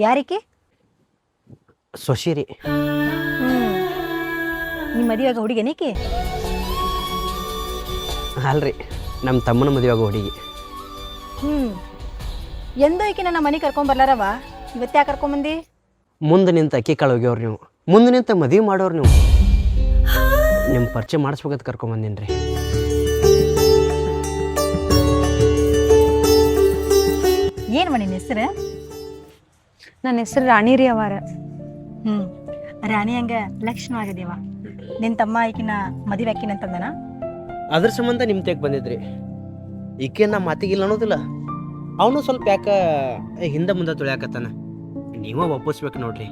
ಯಾರಿಕೆ? ಸೊಸಿರಿ ಹ್ಮ್. ನಿಮ್ಮ ಮದುವೆಗ ಹುಡುಗನೇಕಿ ಅಲ್ರಿ ನಮ್ಮ ತಮ್ಮನ ಮದುವೆ ಆಗೋ ಹುಡುಗಿ. ಹ್ಮ್. ಎಂದೋ ಈಕಿ ನನ್ನ ಮನೆ ಕರ್ಕೊಂಬರ್ಲಾರವ ಇವತ್ತ್ಯಾ ಕರ್ಕೊಂಬಂದಿ ಮುಂದೆ ನಿಂತ ಅಕ್ಕಿ ಕಾಳೋಗ್ಯವ್ರು ನೀವು. ಮುಂದೆ ನಿಂತ ಮದುವೆ ಮಾಡೋರು ನೀವು. ನಿಮ್ಮ ಪರಿಚಯ ಮಾಡಿಸ್ಬೇಕಂತ ಕರ್ಕೊಂಬಂದಿನಿ ರೀ ಏನ್ ನಿನ್ನ ಹೆಸರು? ನನ್ನ ಹೆಸರು ರಾಣಿ ರೀ ಅವಾರ ಹ್ಮ್. ರಾಣಿ ಹಂಗ ಲಕ್ಷಣವಾಗಿದೀವ ನಿನ್ ತಮ್ಮ ಈಕಿನ ಮದುವೆ ಆಕಿನಂತಂದನ ಅದ್ರ ಸಂಬಂಧ ನಿಮ್ ತೆಗ್ ಬಂದಿದ್ರಿ. ಈಕೆ ನಮ್ಮ ಮಾತಿಗಿಲ್ಲ ಅನ್ನೋದಿಲ್ಲ. ಅವನು ಸ್ವಲ್ಪ ಯಾಕ ಹಿಂದೆ ಮುಂದೆ ತುಳಿಯಾಕತ್ತಾನ. ನೀವ ಒಪ್ಪಿಸ್ಬೇಕು ನೋಡ್ರಿ.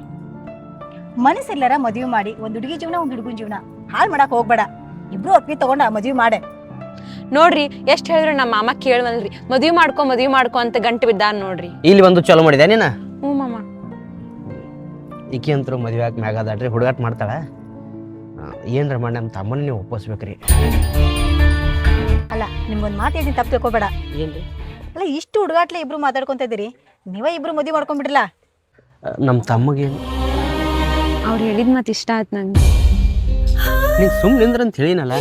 ಮನಸ್ಸಿಲ್ಲರ ಮದುವೆ ಮಾಡಿ ಒಂದ್ ಹುಡುಗಿ ಜೀವನ ಒಂದ್ ಹುಡುಗನ ಜೀವನ. ಹಾಳು ಮಾಡಕ್ ಹೋಗ್ಬೇಡ. ಇಬ್ರು ಒಪ್ಪಿಗೆ ತಗೊಂಡ ಮದುವೆ ಮಾಡೆ. ನೋಡ್ರಿ ಎಷ್ಟ್ ಹೇಳಿದ್ರು ನಮ್ಮ ಮಾಮ ಕೇಳವಲ್ರಿ. ಮದ್ವಿ ಮಾಡ್ಕೊ ಮದ್ವಿ ಮಾಡ್ಕೊ ಅಂತ ಗಂಟು ಬಿದ್ದಾರ ನೋಡ್ರಿ. ಇಲ್ಲಿ ಒಂದು ಚಲೋ ಮಾಡಿದೆ ನೀನ? ಈಕೆ ಅಂತರೂ ಮದುವೆ ಆಗಿ ಮ್ಯಾಗಾದಾಡ್ರಿ ಹುಡುಗಾಟ ಮಾಡ್ತಾಳೆ? ಏನ್ರ ಮಾಡಿ ನಮ್ಮ ತಮ್ಮನ ನೀವು ಒಪ್ಪಿಸ್ಬೇಕ್ರಿ. ಅಲ್ಲ ನಿಮ್ಗೊಂದು ಮಾತು ಹೇಳಿ ತಪ್ಪು ತಿಳ್ಕೊಬೇಡ. ಏನ್ರಿ? ಅಲ್ಲ ಇಷ್ಟು ಹುಡುಗಾಟ್ಲೆ ಇಬ್ರು ಮಾತಾಡ್ಕೊಂತ ಇದ್ದೀರಿ ನೀವೇ ಇಬ್ರು ಮದುವೆ ಮಾಡ್ಕೊಂಡ್ಬಿಡ್ಲಾ ನಮ್ಮ ತಮ್ಮಗೇನು ಅವ್ರು ಹೇಳಿದ ಮಾತು ಇಷ್ಟ ಆಯ್ತು ನಂಗೆ. ನೀವು ಸುಮ್ಮನೆ ನಿಂದ್ರ ಅಂತ ಹೇಳಿನಲ್ಲ?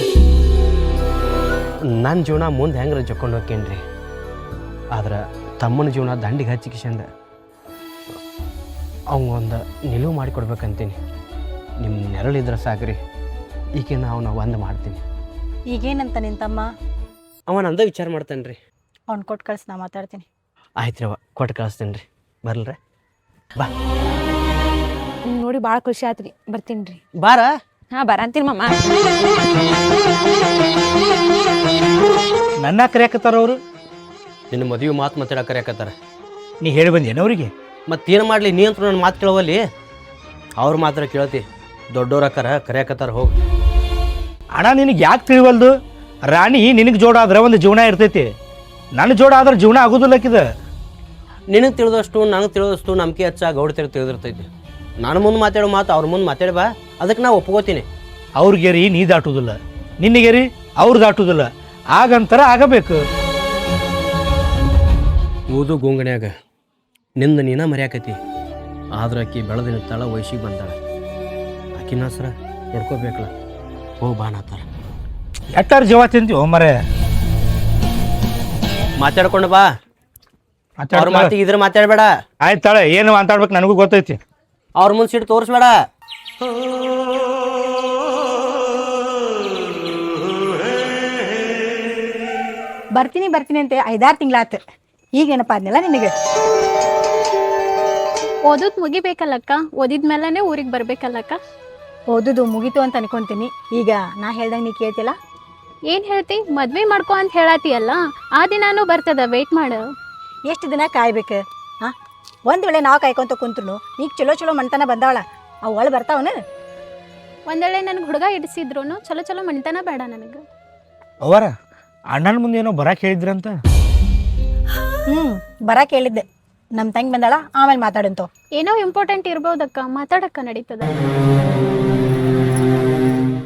ನನ್ನ ಜೀವನ ಮುಂದೆ ಹೆಂಗ್ರ ಜಕ್ಕೊಂಡು ಹೋಗ್ಕೇನ್ರಿ ಆದ್ರೆ ತಮ್ಮನ ಜೀವನ ದಂಡಿಗೆ ಹಚ್ಚಿಕಿಶಂದ. ಅವಂಗೊಂದು ನಿಲುವು ಮಾಡಿಕೊಡ್ಬೇಕಂತೀನಿ. ನಿಮ್ಮ ನೆರಳಿದ್ರೆ ಸಾಕ್ರಿ. ಈಕೆ ನಾವು ನಾವು ಒಂದು ಮಾಡ್ತೀನಿ. ಈಗೇನಂತ ನಿನ್ ತಮ್ಮ ಅವ ನಂದ ವಿಚಾರ ಮಾಡ್ತಾನೆ ರೀ ಅವ್ನು ಕೊಟ್ಟು ಕಳ್ಸಿ ನಾ ಮಾತಾಡ್ತೀನಿ. ಆಯ್ತು ರೀ ಅವ ಕೊಟ್ಟು ಕಳಿಸ್ತೀನಿ ರೀ ಬರ್ಲ್ರಿ? ಬಾ. ನೋಡಿ ಭಾಳ ಖುಷಿ ಆತ್ರಿ ಬರ್ತೀನಿ ರೀ ಬಾರ? ಹಾ ಬರಂತೀನಿ ಮಮ್ಮ ನನ್ನ ಕರೆಯಕತ್ತಾರ ಅವರು? ನಿನ್ನ ಮದುವೆ ಮಾತು ಮಾತಾಡ ಕರೆಯಕತ್ತಾರ. ನೀ ಹೇಳಿ ಬಂದೇನ ಅವರಿಗೆ? ಮತ್ತೇನು ಮಾಡಲಿ? ನೀ ಅಂತೂ ನನ್ನ ಮಾತು ಕೇಳವಲ್ಲಿ? ಅವ್ರು ಮಾತ್ರ ಕೇಳ್ತಿ. ದೊಡ್ಡೋರಕ್ಕರ ಕರೆಯಕತ್ತಾರ ಹೋಗಿ. ಅಣ್ಣ ನಿನಗೆ ಯಾಕೆ ತಿಳಿವಲ್ದು? ರಾಣಿ ನಿನಗೆ ಜೋಡ ಆದ್ರೆ ಒಂದು ಜೀವನ ಇರ್ತೈತಿ. ನನ್ನ ಜೋಡ ಆದ್ರೆ ಜೀವನ ಆಗೋದಿಲ್ಲಕ್ಕಿದ ನಿನಗೆ ತಿಳಿದಷ್ಟು ನನಗೆ ತಿಳಿದಷ್ಟು ನಂಬಿಕೆ ಹೆಚ್ಚ ಗೌಡ್ತಿರ್ ತಿಳಿದಿರ್ತೈತಿ. ನಾನು ಮುಂದೆ ಮಾತಾಡೋ ಮಾತು ಅವ್ರ ಮುಂದೆ ಮಾತಾಡಿ ಬಾ. ಅದಕ್ಕೆ ನಾ ಒಪ್ಕೋತೀನಿ. ಅವ್ರಿಗೆರಿ ನೀ ದಾಟುವುದಿಲ್ಲ ನಿನಗೆ ರೀ ಅವ್ರು ದಾಟುವುದಿಲ್ಲ ಆಗಂತರ ಆಗಬೇಕು. ಊದು ಗೋಂಗಣ್ಯಾಗ. ನಿಂದ ನೀನ ಮರ್ಯಾಕತಿ. ಆದ್ರೆ ಆಕಿ ಬೆಳೆದು ನಿಂತಾಳ ವಯಸ್ಸಿಗೆ ಬಂದಾಳ. ಆಕಿನ ಸರ ನೋಡ್ಕೋಬೇಕಲ್ಲ. ಹೋ ಬಾಣತ್ತಾರ ಎಟ್ಟಾರು ಜೀವ ತಿಂತೀವಿ ಮರೆ? ಮಾತಾಡ್ಕೊಂಡು ಬಾ. ಅವ್ರ ಮಾತಿಗೆ ಇದ್ರೆ ಮಾತಾಡಬೇಡ. ಆಯ್ತಾಳೆ ಏನು ಮಾತಾಡ್ಬೇಕು ನನಗೂ ಗೊತ್ತೈತಿ. ಅವ್ರ ಮುಂದೆ ಸಿಟ್ಟು ತೋರಿಸ್ಬೇಡ. ಬರ್ತೀನಿ ಬರ್ತೀನಿ ಅಂತ ಐದಾರು ತಿಂಗಳಾತು. ಈಗೇನಪ್ಪ ಅದನ್ನೆಲ್ಲ ನಿನಗೆ? ಓದೋದ್ ಮುಗಿಬೇಕಲ್ಲಕ್ಕ? ಓದಿದ್ಮೇಲೆ ಊರಿಗೆ ಬರ್ಬೇಕಲ್ಲಕ್ಕ? ಓದುದು ಮುಗೀತು ಅಂತ ಅನ್ಕೊಂತೀನಿ. ಈಗ ನಾ ಹೇಳ್ದಂಗೆ ನೀ ಕೇಳ್ತಿಲ್ಲ ಏನ್ ಹೇಳ್ತಿ? ಮದ್ವೆ ಮಾಡ್ಕೊ ಅಂತ ಹೇಳಾತಿಯಲ್ಲ? ಆ ದಿನಾನು ಬರ್ತದ ವೇಟ್ ಮಾಡು. ಎಷ್ಟು ದಿನ ಕಾಯ್ಬೇಕು? ಹಾ ಒಂದ್ ವೇಳೆ ನಾವು ಕಾಯ್ಕೊಂತ ಕುಂತ್ರು ಈಗ ಚಲೋ ಚಲೋ ಮಣ್ತನ ಬಂದಾವಳ? ಅವು ಒಳ ಬರ್ತಾವನ? ಒಂದ್ ವೇಳೆ ನನ್ಗೆ ಹುಡುಗ ಇಡಿಸಿದ್ರು ಚಲೋ ಚಲೋ ಮಣಿತನ ಬೇಡ ನನಗೆ. ಅವರ ಅಣ್ಣನ ಮುಂದೆ ಏನೋ ಬರಕ್ಕೆ ಹೇಳಿದ್ರಂತ? ಹ್ಮ್ ಬರಾಕ್ ಹೇಳಿದ್ದೆ. ನಮ್ ತಂಗಿ ಬಂದಾಳ ಆಮೇಲೆ ಮಾತಾಡಂತು ಏನೋ ಇಂಪಾರ್ಟೆಂಟ್ ಇರ್ಬೋದಕ್ಕ ಮಾತಾಡಕ್ಕ ನಡೀತದ.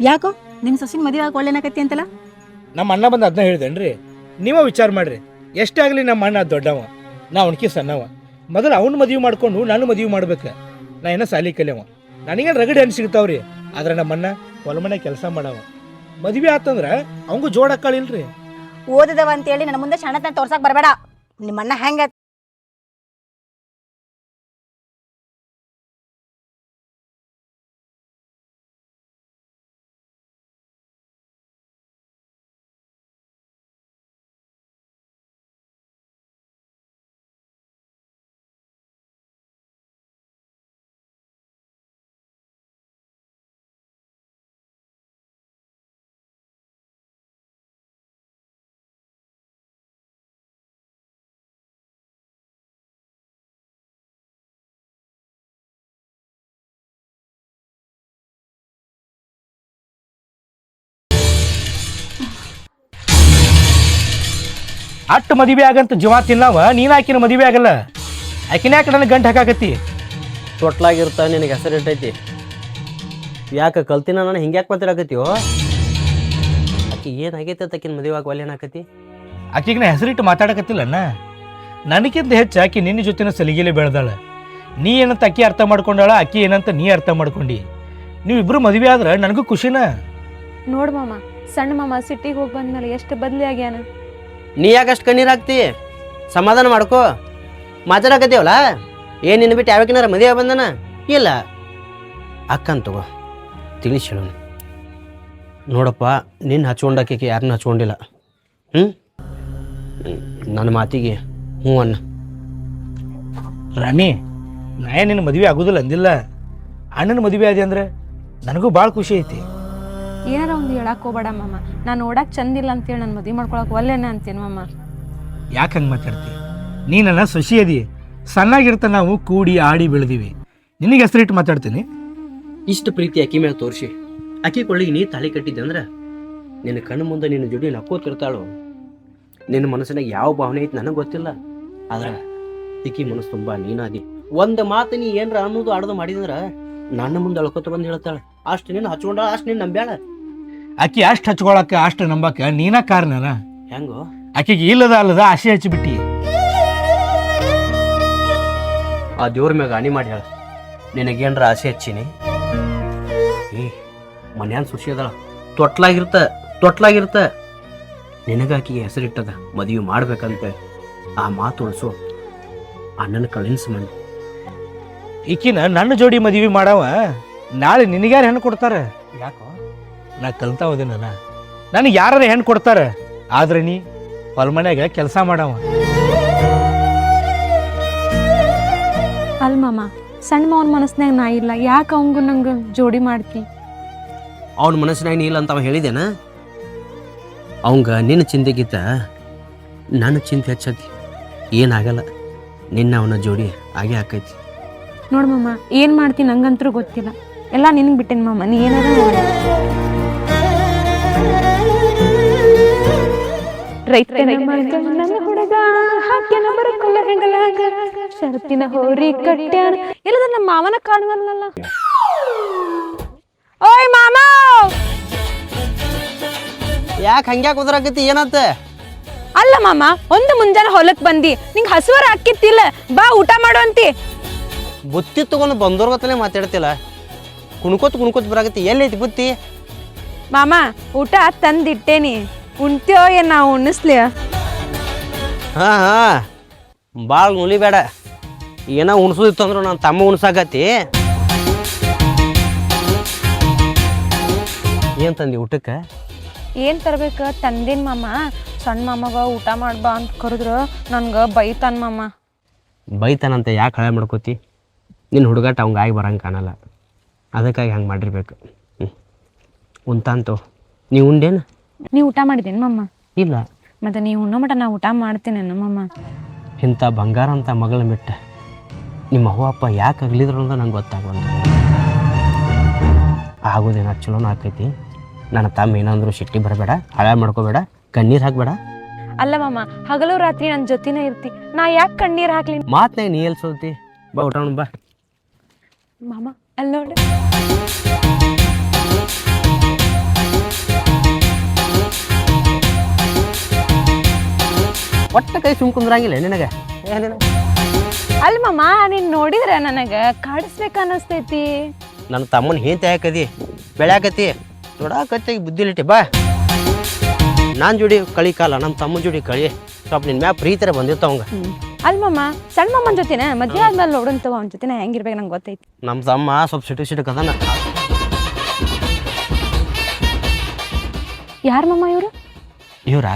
ಯಾಕೋ? ನಿಮ್ ಸೊಸಿನ ಮದುವೆ ಆಗ ಒಳ್ಳೆನಕತಿ ಅಂತಲ್ಲ? ನಮ್ಮ ಅಣ್ಣ ಬಂದು ಅದನ್ನ ಹೇಳಿದೇನ್ರಿ? ನೀವ ವಿಚಾರ ಮಾಡ್ರಿ. ಎಷ್ಟೇ ಆಗಲಿ ನಮ್ಮ ಅಣ್ಣ ದೊಡ್ಡವ ನಾ ಅವನಕಿ ಸಣ್ಣವ. ಮೊದಲು ಅವ್ನ ಮದುವೆ ಮಾಡ್ಕೊಂಡು ನಾನು ಮದುವೆ ಮಾಡ್ಬೇಕು. ನಾ ಏನೋ ಸಾಲಿ ಕಲಿಯವ. ನನಗೇನು ರಗಡಿ ಅನ್ ಸಿಗ್ತಾವ್ರಿ? ಆದ್ರೆ ನಮ್ಮ ಅಣ್ಣ ಹೊಲಮನೆ ಕೆಲಸ ಮಾಡವ. ಮದುವೆ ಆತಂದ್ರ ಅವಂಗೂ ಜೋಡಕ್ಕಳಿಲ್ರಿ ಓದಿದವ ಓದದವ ಅಂತೇಳಿ ನನ್ನ ಮುಂದೆ ಶಾಣತನ ತೋರ್ಸಕ್ ಬರಬೇಡ. ನಿಮ್ಮಣ್ಣ ಹೆಂಗ ಅಟ್ಟು ಮದುವೆ ಆಗಂತ ಜೀವ ತಿನ್ನವ ನೀನ್ ಆಕಿನ ಮದುವೆ ಆಗಲ್ಲ. ಆಕಿನ ಯಾಕೆ ನನಗೆ ಗಂಟು ಹಾಕಾಕತ್ತಿ? ತೊಟ್ಲಾಗಿರ್ತ ನಿನಗೆ ಹೆಸರು ಇಟ್ಟೈತಿ ಯಾಕೆ ಕಲ್ತಿನ ನಾನು ಹಿಂಗ್ಯಾಕೆ ಮಾತಾಡಕತ್ತೀವೋ ಆಕಿ ಏನಾಗೈತೆ ಆಕಿನ ಮದುವೆ ಆಗಿ ಒಲ್ಲೆ ಏನಾಕತಿ ಆಕಿಗೆ ನಾ ಹೆಸರಿಟ್ಟು ಮಾತಾಡಕತ್ತಿಲ್ಲಣ್ಣ ನನಗಿಂತ ಹೆಚ್ಚು ಆಕಿ ನಿನ್ನ ಜೊತೆನ ಸಲಿಗೆಲೆ ಬೆಳೆದಾಳ. ನೀ ಏನಂತ ಅಕ್ಕಿ ಅರ್ಥ ಮಾಡ್ಕೊಂಡಾಳ ಅಕ್ಕಿ ಏನಂತ ನೀ ಅರ್ಥ ಮಾಡ್ಕೊಂಡಿ. ನೀವಿಬ್ರು ಮದುವೆ ಆದ್ರೆ ನನಗೂ ಖುಷಿನ? ನೋಡು ಮಾಮ ಸಣ್ಣ ಮಾಮ ಸಿಟ್ಟಿಗೆ ಹೋಗಿ ಬಂದ್ಮೇಲೆ ಎಷ್ಟು ಬದ್ಲಿ ಆಗ್ಯಾನ? ನೀ ಯಾಕಷ್ಟು ಕಣ್ಣೀರು ಹಾಕ್ತಿ? ಸಮಾಧಾನ ಮಾಡ್ಕೋ. ಮಾತಾಡಕತ್ತೀವಲ್ಲ? ಏನು ನಿನ್ನ ಬಿಟ್ಟು ಯಾವಕ್ಕಿನಾರ ಮದುವೆ ಬಂದನ? ಇಲ್ಲ. ಅಕ್ಕನ್ ತಗೋ. ತಿಳಿಸಿ ಹೇಳೋಣ ನೋಡಪ್ಪ, ನಿನ್ನ ಹಚ್ಕೊಂಡಾಕಿಗೆ ಯಾರನ್ನ ಹಚ್ಕೊಂಡಿಲ್ಲ. ಹ್ಞೂ ನನ್ನ ಮಾತಿಗೆ ಹ್ಞೂ ಅನ್ನ. ರಾಣಿ, ನಾ ನಿನ್ನ ಮದುವೆ ಆಗೋದಿಲ್ಲ ಅಂದಿಲ್ಲ. ಅಣ್ಣನ ಮದುವೆ ಆದಿ ಅಂದರೆ ನನಗೂ ಭಾಳ ಖುಷಿ ಐತಿ. ಏನಾರ ಒಂದು ಹೇಳಕ್ ಹೋಗ್ಬೇಡ ಮಾಮ. ನಾನು ನೋಡಕ್ ಚಂದಿಲ್ಲ ಅಂತೇಳಿ ನನ್ನ ಮದುವೆ ಮಾಡ್ಕೊಳಕ್ ಒಲ್ಲೆನ ಅಂತೇನು ಮಾಮ. ಯಾಕೆ ಹಂಗೆ ಮಾತಾಡ್ತಿ? ನೀ ನನ್ನ ಸೊಸಿ ಅದಿ ಸಣ್ಣಾಗಿರ್ತ ನಾವು ಕೂಡಿ ಆಡಿ ಬೆಳೆದಿವಿ. ನಿನಗೆ ಹೆಸರಿಟ್ಟು ಮಾತಾಡ್ತೀನಿ? ಇಷ್ಟು ಪ್ರೀತಿ ಅಕ್ಕಿ ಮೇಲೆ ತೋರಿಸಿ. ಅಕ್ಕಿ ಕೊಳ್ಳಿಗೆ ನೀ ತಾಳಿ ಕಟ್ಟಿದ್ದೆ ಅಂದ್ರೆ ನಿನ್ನ ಕಣ್ಣು ಮುಂದೆ ನಿನ್ನ ಜೋಡಿ ನಕ್ಕೋತಿರ್ತಾಳು ನಿನ್ನ ಮನಸ್ಸಿನಾಗ ಯಾವ ಭಾವನೆ ಐತಿ ನನಗೆ ಗೊತ್ತಿಲ್ಲ. ಆದ್ರೆ ಅಕ್ಕಿ ಮನಸ್ಸು ತುಂಬ ನೀನಾದಿ. ಒಂದು ಮಾತು ನೀ ಏನರ ಅನ್ನೋದು ಆಡೋದು ಮಾಡಿದಂದ್ರೆ ನನ್ನ ಮುಂದೆ ಅಳ್ಕೊತ ಬಂದು ಹೇಳ್ತಾಳೆ. ಅಷ್ಟು ನೀನು ಹಚ್ಕೊಂಡಾಳ ಅಷ್ಟು ನೀನು ನಂಬ್ಯಾಳ. ಆಕಿ ಅಷ್ಟು ಹಚ್ಕೊಳಕ್ಕೆ ಅಷ್ಟು ನಂಬಕ್ಕೆ ನೀನ ಕಾರಣನ? ಹೆಂಗೋ? ಆಕಿಗೆ ಇಲ್ಲದ ಅಲ್ಲದ ಆಸೆ ಹಚ್ಚಿಬಿಟ್ಟಿ ಆ ದೇವ್ರ ಮ್ಯಾಗ ಅಣಿ ಮಾಡಿ ಹೇಳ. ನಿನಗೇನ್ರ ಆಸೆ ಹಚ್ಚಿನಿ? ಏ ಮನ್ಯಾನ್ ಸುಶಿ ಅದಳ. ತೊಟ್ಲಾಗಿರ್ತ ತೊಟ್ಲಾಗಿರ್ತ. ನಿನಗಾಕಿಗೆ ಹೆಸರಿಟ್ಟದ ಮದುವೆ ಮಾಡ್ಬೇಕಂತ ಆ ಮಾತು ಉಳಿಸು. ಅಣ್ಣನ ಕಳಿಸ್ ಮನೆ. ಈಕಿನ ನನ್ನ ಜೋಡಿ ಮದುವೆ ಮಾಡವ ನಾಳೆ ನಿನಗ್ಯಾರು ಹೆಣ್ಣು ಕೊಡ್ತಾರೆ? ಯಾಕೋ? ನಾ ಕಲ್ತಾ ಹೋದಿನಲ್ಲ. ನನಗೆ ಯಾರು ಹೆಣ್ಣು ಕೊಡ್ತಾರೆ ಆದ್ರೆ ನೀ ಹೊಲ್ಮನ್ಯಾಗ ಕೆಲಸ ಮಾಡವ. ಅಲ್ ಮಾಮ ಸಣ್ಣ ಮಾವನ ಮನಸ್ಸಿನಾಗ ನಾ ಇಲ್ಲ ಯಾಕೆ ಅವಂಗ ನಂಗೆ ಜೋಡಿ ಮಾಡ್ತಿ? ಅವನ ಮನಸ್ಸಿನಾಗ ನೀ ಇಲ್ಲ ಅಂತ ಅವ ಹೇಳಿದೇನ ಅವಂಗ ನಿನ್ನ ಚಿಂತೆಗಿತ್ತ ನನ್ನ ಚಿಂತೆ ಹೆಚ್ಚತಿ. ಏನಾಗಲ್ಲ ನಿನ್ನ ಅವನ ಜೋಡಿ ಹಾಗೆ ಆಕೈತಿ. ನೋಡ್ ಮಾಮ ಏನು ಮಾಡ್ತಿ ನಂಗಂತೂ ಗೊತ್ತಿಲ್ಲ. ಎಲ್ಲ ನಿನಗೆ ಬಿಟ್ಟೇನಮ್ಮ ಮಾಮ ನೀ ಏನಾರ ಮಾಡು. ರೈತನ ಮಗ ನನ್ನ ಹುಡುಗ ಹಾಕ್ಯನ ಬರಕಲ್ಲ ಹೆಂಗಲಾಗ ಶರತ್ತಿನ ಹೋರಿ ಕಟ್ಟ್ಯಾನ ಎಲ್ಲದ ನಮ್ಮ ಮಾವನ ಕಾಣುವಲ್ಲ ಓಯ್ ಮಾಮ! ಯಾಕೆ ಹಂಗ್ಯಾಕೆ ಉದ್ರಾಕತಿ ಏನತ್ತ ಅಲ್ಲ ಮಾಮ ಒಂದು ಮುಂಜಾನೆ ಹೊಲಕ್ ಬಂದಿ ನಿಂಗೆ ಹಸುವರ ಹಾಕಿತ್ತಿಲ್ಲ ಬಾ ಊಟ ಮಾಡು ಅಂತಿ. ಬುತ್ತಿ ತಗೊಂಡು ಬಂದೋರ್ಗತ್ತಲೇ ಮಾತಾಡ್ತಿಲ್ಲ. ಕುಣ್ಕೋತ್ ಕುಣ್ಕೋತ್ ಬರಾಕತಿ ಎಲ್ಲೈತಿ ಬುತ್ತಿ? ಮಾಮ ಊಟ ತಂದಿಟ್ಟೇನಿ. ಉಣ್ತ್ಯೋ ಏನು ನಾವು ಉಣ್ಣಿಸ್ಲಿ ಹಾ. ಹಾ ಭಾಳ ಬೇಡ. ಏನೋ ಉಣ್ಸೋದಿತ್ತು ಅಂದ್ರೆ ನನ್ನ ತಮ್ಮ ಉಣ್ಸಾಕತ್ತಿ. ಏನು ತಂದಿ ಊಟಕ್ಕೆ? ಏನ್ ತರ್ಬೇಕ? ತಂದಿನ ಮಾಮ. ಸಣ್ಣ ಮಾಮಗ ಊಟ ಮಾಡ್ಬಾ ಅಂತ ಕರೆದ್ರು. ನನ್ಗ ಬೈತಾನ ಮಾಮ. ಬೈತಾನಂತ ಯಾಕೆ ಹಳೆ ಮಾಡ್ಕೋತಿ? ನಿನ್ನ ಹುಡುಗಾಟ ಅವಂಗ ಆಗಿ ಬರಂಗೆ ಕಾಣಲ್ಲ. ಅದಕ್ಕಾಗಿ ಹಂಗೆ ಮಾಡಿರ್ಬೇಕು. ಹ್ಞೂ ಉಂತಾಂತು ನೀವು ಉಂಡೇನು? ನೀ ಊಟ ಮಾಡಿದೇನು ಮಮ್ಮ ಇಲ್ಲ. ಮತ್ತೆ ನೀವು ಉಣ್ಣೋ ಮಟ ನಾ ಊಟ ಮಾಡ್ತೀನಿ ಮಮ್ಮ ಇಂಥ ಬಂಗಾರ ಅಂತ ಮಗಳ ಮೆಟ್ಟ ನಿಮ್ಮ ಅವ್ವ ಅಪ್ಪ ಯಾಕೆ ಅಗಲಿದ್ರು ಅಂತ ನಂಗೆ ಗೊತ್ತಾಗಲ್ಲ ಆಗೋದೇನ ಚಲೋನ ಆಕೈತಿ ನನ್ನ ತಮ್ಮ ಏನಂದ್ರು ಶೆಟ್ಟಿ ಬರಬೇಡ ಹಳೆ ಮಾಡ್ಕೋಬೇಡ ಕಣ್ಣೀರು ಹಾಕ್ಬೇಡ. ಅಲ್ಲ ಮಾಮ ಹಗಲು ರಾತ್ರಿ ನನ್ನ ಜೊತೆನೇ ಇರ್ತಿ. ನಾ ಯಾಕೆ ಕಣ್ಣೀರು ಹಾಕ್ಲಿ? ಮಾತ್ನಾಗ ನೀ ಎಲ್ಲಿ ಸೋತಿ ಬಾ ಊಟ ಬಾ. ಮಾಮ ಅಲ್ಲ ನೋಡಿ. ಒಟ್ಟ ಕೈ ಸುಮ್ ಕುಂದ್ರಂಗಿಲ್ಲ ನಿನಗೆ? ಏನಿಲ್ಲ ಅಲ್ಲ ಮಾಮ ನೀನ್ ನೋಡಿದ್ರೆ ನನಗ ಕಾಡಿಸ್ಬೇಕ ಅನಸ್ತೈತಿ ನನ್ನ ತಮ್ಮನ ಹೇಂತ ಹಾಕದಿ ಬೆಳ್ಯಾಕತಿ. ನೋಡಾಕತ್ತಿ ಬುದ್ಧಿಲಿಟ್ಟಿ ಬಾ. ನಾನು ಜೋಡಿ ಕಳಿ ಕಾಲ ನಮ್ಮ ತಮ್ಮನ ಜೋಡಿ ಕಳಿ. ಸ್ವಲ್ಪ ನಿನ್ನ ಮ್ಯಾ ಪ್ರೀತರ ಬಂದಿರ್ತಾವ ಅವಂಗ. ಅಲ್ ಮಾಮ ಸಣ್ಣ ಮಾಮನ್ ಜೊತೆನ ಮದ್ವೆ ಆದ್ಮೇಲೆ ನೋಡಂತವ ಅವನ ಜೊತೆನ ಹೆಂಗಿರ್ಬೇಕು ನಂಗೆ ಗೊತ್ತೈತಿ. ನಮ್ಮ ತಮ್ಮ ಸ್ವಲ್ಪ ಸಿಟು ಸಿಟಕ್ ಅದನ. ಯಾರ ಮಾಮ ಇವರು? ಇವ್ರ?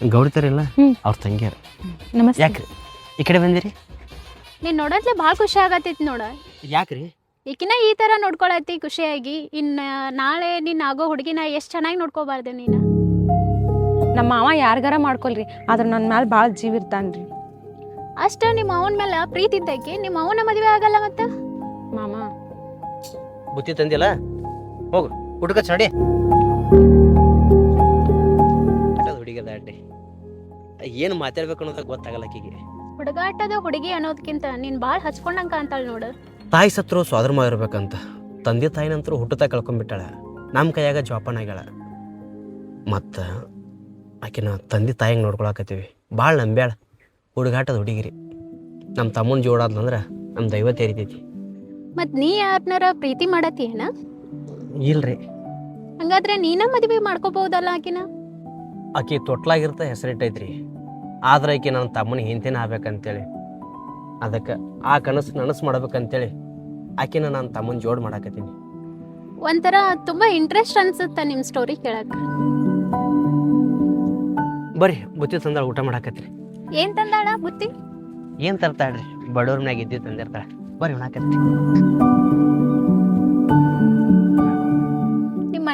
ಹ್ಮ್. ಅವ್ರ ತಂಗಿಯರು. ನಮಸ್ತೆ. ಯಾಕ್ರಿ? ಈ ಕಡೆ ಬಂದಿರಿ? ನೀನ್ ನೋಡತ್ಲೆ ಭಾಳ ಖುಷಿ ಆಗತ್ತೈತಿ ನೋಡ. ಯಾಕ್ರಿ? ಈಕಿನ ಈ ತರ ನೋಡ್ಕೊಳತಿ ಖುಷಿಯಾಗಿ. ಇನ್ನ ನಾಳೆ ನಿನ್ನ ಆಗೋ ಹುಡುಗಿನ ಎಷ್ಟ್ ಚೆನ್ನಾಗಿ ನೋಡ್ಕೋಬಾರ್ದು ನೀನು? ನಮ್ಮ ಮಾವ ಯಾರಿಗಾರ ಮಾಡ್ಕೊಳ್ರಿ ಆದ್ರ ನನ್ನ ಮ್ಯಾಲ ಭಾಳ ಜೀವ ಇರ್ತಾನ್ರಿ. ಅಷ್ಟ ನಿಮ್ಮ ಅವನ ಮೇಲೆ ಪ್ರೀತಿ ಇದ್ದಕ್ಕೆ ನಿಮ್ಮ ಅವನ ಮದುವೆ ಆಗಲ್ಲ ಮತ್ತ? ಮಾಮ. ಬುತ್ತಿ ತಂದಿಲ್ಲ? ಹೋಗು ಊಟಕ್ಕೆ ಚಡಿ ಅಡ್ಡಿ ಏನು ಮಾತಾಡ್ಬೇಕು ಅನ್ನೋದಾಗ ಗೊತ್ತಾಗಲ್ಲ ಆಕಿಗೆ. ಹುಡುಗಾಟದ ಹುಡುಗಿ ಅನ್ನೋದ್ಕಿಂತ ನೀನ್ ಬಾಳ್ ಹಚ್ಕೊಂಡಂಗ ಕಾಣ್ತಾಳ ನೋಡು. ತಾಯಿ ಸತ್ರು ಸ್ವಾಧರ್ಮ ಇರ್ಬೇಕಂತ ತಂದೆ ತಾಯಿನಂತರೂ ಹುಟ್ಟುತ್ತಾ ಕಳ್ಕೊಂಡ್ಬಿಟ್ಟಾಳ ನಮ್ಮ ಕೈಯಾಗ ಜೋಪಾನ ಆಗ್ಯಾಳ. ಮತ್ತು ಆಕಿನ ತಂದೆ ತಾಯಿಗೆ ನೋಡ್ಕೊಳಕತ್ತೀವಿ. ಭಾಳ ನಂಬ್ಯಾಳ ಹುಡುಗಾಟದ ಹುಡುಗಿರಿ. ನಮ್ಮ ತಮ್ಮನ ಜೋಡಾದ್ಲಂದ್ರೆ ನಮ್ಮ ದೈವ ತೆರಿತೈತಿ. ಮತ್ ನೀ ಯಾರನ್ನಾರ ಪ್ರೀತಿ ಮಾಡತ್ತೀಯನ? ಇಲ್ರಿ. ಹಂಗಾದ್ರೆ ನೀನ ಮದ್ವೆ ಮಾಡ್ಕೋಬಹುದಲ್ಲ ಆಕಿನ? ಆಕಿ ತೊಟ್ಲಾಗಿರ್ತ ಹೆಸರಿಟ್ಟೈತ್ರಿ. ಆದ್ರೆ ಆಕೆ ನನ್ನ ತಮ್ಮನ ಹಿಂತೇನೆ ಆಗ್ಬೇಕಂತೇಳಿ. ಅದಕ್ಕೆ ಆ ಕನಸು ನನಸು ಮಾಡ್ಬೇಕಂತೇಳಿ ಆಕಿನ ನನ್ನ ತಮ್ಮನ ಜೋಡ್ ಮಾಡಾಕತ್ತೀನಿ. ಒಂಥರ ತುಂಬಾ ಇಂಟ್ರೆಸ್ಟ್ ಅನ್ಸುತ್ತ ನಿಮ್ ಸ್ಟೋರಿ ಕೇಳಕ್? ಬರ್ರಿ ಬುತ್ತಿ ತಂದಾಳ ಊಟ ಮಾಡಾಕತ್ರಿ. ಏನ್ ತಂದಾಳ ಬುತ್ತಿ? ಏನ್ ತರ್ತಾಳ್ರಿ? ಬಡವ್ರ ಮ್ಯಾಗ ಇದ್ದಿ ತಂದಿರ್ತಾಳೆ. ಬರ್ರಿ ಉಣಾಕತ್ರಿ.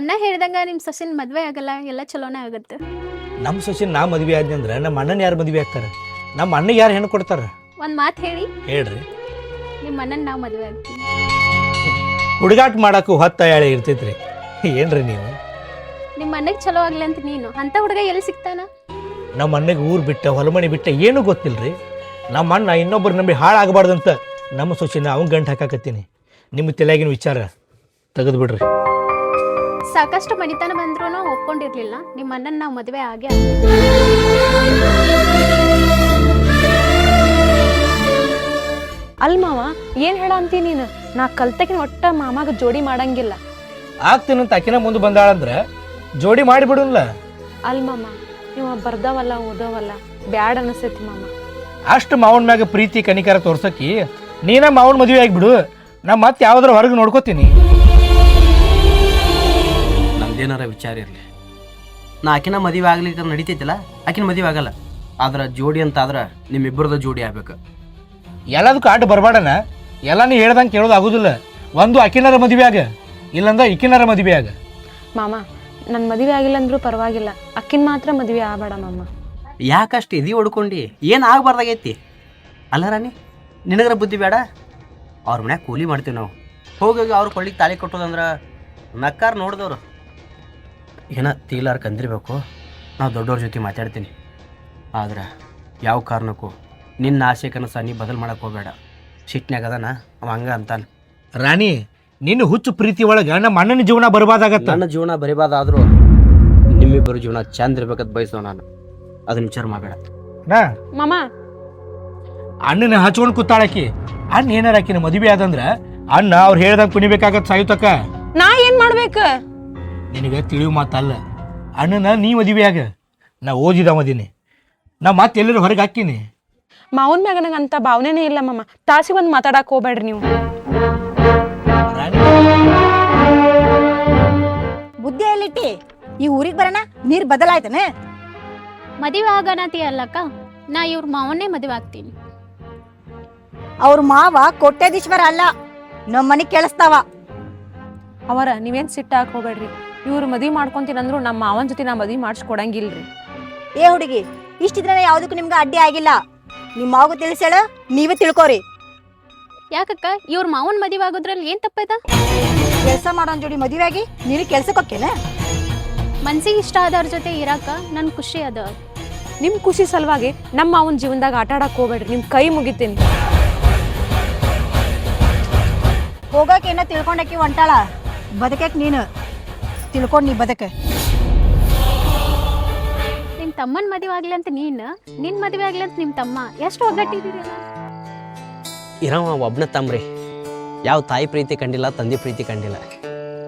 ಅಣ್ಣ ಹೇಳ್ದಂಗ ನಿಮ್ ಸಸಿನ್ ಮದ್ವೆ ಆಗಲ್ಲ ಎಲ್ಲ ಚಲೋನೇ ಆಗುತ್ತೆ. ನಮ್ಮ ಸೊಸಿನ ನಾ ಮದುವೆ ಆದ್ನಿ ಅಂದ್ರೆ ನಮ್ಮ ಅಣ್ಣನ ಯಾರು ಮದುವೆ ಆಗ್ತಾರೆ? ನಮ್ಮ ಅಣ್ಣಗೆ ಯಾರು ಹೆಣ್ಣು ಕೊಡ್ತಾರೆ? ಒಂದ್ ಮಾತ್ ಹೇಳಿ. ಹೇಳ್ರಿ. ನಿಮ್ ಅಣ್ಣನ ನಾವ್ ಮದ್ವೆ ಆಗ್ತೀವಿ. ಹುಡುಗಾಟ ಮಾಡಕ್ಕೂ ಹೊತ್ತ ಯಾಳೆ ಇರ್ತೈತ್ರಿ? ಏನ್ರಿ ನೀವು? ನಿಮ್ಮ ಅಣ್ಣಗ್ ಚಲೋ ಆಗ್ಲಿ ಅಂತ ನೀನು. ಅಂತ ಹುಡುಗ ಎಲ್ಲಿ ಸಿಗ್ತಾನ? ನಮ್ಮ ಅಣ್ಣಗೆ ಊರು ಬಿಟ್ಟ ಹೊಲಮಣಿ ಬಿಟ್ಟ ಏನೂ ಗೊತ್ತಿಲ್ರಿ? ನಮ್ಮ ಅಣ್ಣ ಇನ್ನೊಬ್ಬರು ನಂಬಿ ಹಾಳಾಗಬಾರ್ದಂತ ನಮ್ಮ ಸೊಸಿನ ಅವನ್ ಗಂಟು ಹಾಕಾಕತ್ತೀನಿ. ನಿಮ್ಮ ತಲೆಯಾಗಿನ ವಿಚಾರ ತೆಗೆದು ಬಿಡ್ರಿ ಸಾಕಷ್ಟು ಮನಿತನ ಬಂದ್ರೂ ಒಪ್ಕೊಂಡಿರ್ಲಿಲ್ಲ. ನಿಮ್ಮ ಅಣ್ಣನ ನಾವು ಮದುವೆ ಆಗೇ. ಅಲ್ ಮಾವ ಏನ್ ಹೇಳ ಅಂತೀನಿ ನೀನು? ನಾ ಕಲ್ತಕಿನ ಒಟ್ಟ ಮಾಮಾಗ ಜೋಡಿ ಮಾಡಂಗಿಲ್ಲ. ಆಗ್ತೀನಿ ಅಂತ ಅಕಿನ ಮುಂದೆ ಬಂದಾಳಂದ್ರೆ ಜೋಡಿ ಮಾಡಿಬಿಡುಲ್ಲ ಅಲ್ ಮಾಮ ನೀವು ಬರ್ದವಲ್ಲ ಓದವಲ್ಲ ಬ್ಯಾಡ್ ಅನಿಸ್ತೈತಿ ಮಾಮ. ಅಷ್ಟು ಮಾವನ ಮ್ಯಾಗ ಪ್ರೀತಿ ಕನಿಕರ ತೋರ್ಸಕ್ಕಿ ನೀನ ಮಾವನ ಮದುವೆ ಆಗಿಬಿಡು ನಾ ಮತ್ತೆ ಯಾವ್ದಾರ ಹೊರಗೆ ನೋಡ್ಕೋತೀನಿ. ನಮ್ದೇನಾರ ವಿಚಾರ ಇರಲಿ. ನಾ ಆಕಿನ ಮದುವೆ ಆಗ್ಲಿಕ್ಕೆ ನಡಿತೈತಿಲ್ಲ ಆಕಿನ ಮದುವೆ ಆಗಲ್ಲ. ಆದ್ರೆ ಜೋಡಿ ಅಂತ ಆದ್ರೆ ನಿಮ್ಮಿಬ್ಬರದ ಜೋಡಿ ಆಗ್ಬೇಕು. ಎಲ್ಲದಕ್ಕೂ ಆಟ ಬರಬೇಡನ? ಎಲ್ಲ ನೀ ಹೇಳ್ದಂಗೆ ಕೇಳೋದು ಆಗೋದಿಲ್ಲ. ಒಂದು ಅಕಿನಾರ ಮದುವೆ ಆಗ ಇಲ್ಲಂದ್ರೆ ಇಕಿನರ ಮದುವೆ ಆಗ. ಮಾಮ ನನ್ನ ಮದುವೆ ಆಗಿಲ್ಲ ಅಂದ್ರೂ ಪರವಾಗಿಲ್ಲ. ಅಕ್ಕಿನ ಮಾತ್ರ ಮದುವೆ ಆಗಬೇಡ ಮಾಮ. ಯಾಕಷ್ಟು ಇದಿ ಹೊಡ್ಕೊಂಡು? ಏನು ಆಗಬಾರ್ದಾಗೈತಿ? ಅಲ್ಲ ರಾಣಿ ನಿನಗರ ಬುದ್ಧಿ ಬೇಡ? ಅವ್ರ ಮನ್ಯಾಗ ಕೂಲಿ ಮಾಡ್ತೀವಿ ನಾವು. ಹೋಗಿ ಅವ್ರ ಕೊಳ್ಳಿಗೆ ತಾಳಿ ಕಟ್ಟೋದಂದ್ರೆ ನಕ್ಕಾರ ನೋಡಿದವ್ರು. ಏನ ತೀಲಾರ ಕಂದಿರ್ಬೇಕು. ನಾವು ದೊಡ್ಡವ್ರ ಜೊತೆ ಮಾತಾಡ್ತೀನಿ. ಆದ್ರೆ ಯಾವ ಕಾರಣಕ್ಕೂ ನಿನ್ನ ಆಸೆ ಕನಸ ನೀ ಬದಲು ಮಾಡಕ್ಕೆ ಹೋಗಬೇಡ. ಸಿಟ್ನ್ಯಾಗ ಅದಾನ ಅವ ಹಂಗ ಅಂತಾನೆ. ರಾಣಿ ನಿನ್ನ ಹುಚ್ಚು ಪ್ರೀತಿ ಒಳಗೆ ನಮ್ಮ ಅಣ್ಣನ ಜೀವನ ಬರಬಾದಾಗತ್ತ? ನನ್ನ ಜೀವನ ಬರಿಬಾದಾದ್ರೂ ನಿಮ್ಮಿಬ್ಬರ ಜೀವನ ಚಂದ ಇರ್ಬೇಕಂತ ಬಯಸೋ ನಾನು. ಅದನ್ನ ವಿಚಾರ ಮಾಡಬೇಡ. ನಾ? ಮಾಮ. ಅಣ್ಣನ ಹಚ್ಕೊಂಡು ಕೂತಾಳಕಿ ಅಣ್ಣ ಏನಾರ ಆಕಿನ ಮದುವೆ ಆದಂದ್ರ ಅಣ್ಣ ಅವ್ರು ಹೇಳ್ದಂಗೆ ಕುಣಿಬೇಕಾಗತ್ತ ಸಾಯುತಕ್ಕ ನಾ ಏನ್ ಮಾಡ್ಬೇಕು? ನಿನಗೆ ತಿಳಿವು ಮಾತಲ್ಲ. ಅಣ್ಣನ ನೀ ಮದುವೆ ಆಗ ನಾ ಓದಿದವದೀನಿ ನಾ ಮತ್ತೆ ಎಲ್ಲರೂ ಹೊರಗೆ ಹಾಕಿನಿ. ಮಾವನ್ ಮ್ಯಾಗ ನಂಗೆ ಅಂತ ಭಾವನೆನೇ ಇಲ್ಲ ಮಮ್ಮ ತಾಸಿ ಒಂದು ಮಾತಾಡಕ್ಕೆ ಹೋಗ್ಬೇಡ್ರಿ ನೀವು. ಬುದ್ಧಿ ಎಲ್ಲಿಟ್ಟಿ? ಈ ಊರಿಗೆ ಬರೋಣ? ನೀರು ಬದಲಾಯ್ತಾನೆ? ಮದುವೆ ಆಗಣತಿ ಅಲ್ಲಕ್ಕ. ನಾ ಇವ್ರ ಮಾವನ್ನೇ ಮದುವೆ ಆಗ್ತೀನಿ. ಅವ್ರ ಮಾವ ಕೊಟ್ಟೇದೀಶ್ವರ ಅಲ್ಲ. ನಮ್ಮನೆ ಮನೆಗೆ ಕೇಳಿಸ್ತಾವ. ಅವರ ನೀವೇನ್ ಸಿಟ್ಟಾಕ್ ಹೋಗ್ಬೇಡ್ರಿ. ಇವ್ರು ಮದ್ವಿ ಮಾಡ್ಕೊಂತೀನಿ ಅಂದ್ರು ನಮ್ಮ ಮಾವನ ಜೊತೆ ನಾ ಮದ್ವಿ ಮಾಡಿಸ್ಕೊಡಂಗಿಲ್ರಿ. ಏ ಹುಡುಗಿ ಇಷ್ಟಿದ್ರೆ ಯಾವುದಕ್ಕೂ ನಿಮ್ಗೆ ಅಡ್ಡಿ ಆಗಿಲ್ಲ. ನಿಮ್ಮ ಮಾವು ತಿಳಿಸೇಳ ನೀವೇ ತಿಳ್ಕೊರಿ. ಯಾಕಕ್ಕ ಇವ್ರ ಮಾವನ್ ಮದುವೆ ಆಗೋದ್ರಲ್ಲಿ ಏನ್ ತಪ್ಪೈತ ಕೆಲಸ ಮಾಡೋನ್ ಜೋಡಿ ಮದುವೆ ಆಗಿ ನೀನು ಕೆಲ್ಸಕ್ಕೆ ಹೋಕ್ಕೇನೆ ಮನ್ಸಿಗೆ ಇಷ್ಟ ಆದವ್ರ ಜೊತೆ ಇರಾಕ ನನ್ ಖುಷಿ ಅದ. ನಿಮ್ ಖುಷಿ ಸಲುವಾಗಿ ನಮ್ಮ ಮಾವನ ಜೀವನದಾಗ ಆಟ ಆಡಕ್ ಹೋಗ್ಬೇಡ್ರಿ ನಿಮ್ ಕೈ ಮುಗಿತೀನಿ. ಹೋಗಕ್ಕೆ ಏನೋ ತಿಳ್ಕೊಂಡಾಕಿ ಹೊಂಟಾಳ ಬದುಕಕ್ಕೆ ನೀನು. ತಿಳ್ಕೊಂಡು ನೀ ಬದಕೆ. ನಿನ್ ತಮ್ಮನ್ ಮದುವೆ ಆಗ್ಲಿ ಅಂತ ನೀನ್ ನಿನ್ ಮದುವೆ ಆಗ್ಲಿ ಅಂತ ನಿಮ್ ತಮ್ಮ ಎಷ್ಟು ಒಗ್ಗಟ್ಟಿದ್ದೀರಲ್ಲ ಇರವ ಒಬ್ನ ತಮ್ರಿ. ಯಾವ ತಾಯಿ ಪ್ರೀತಿ ಕಂಡಿಲ್ಲ ತಂದೆ ಪ್ರೀತಿ ಕಂಡಿಲ್ಲ.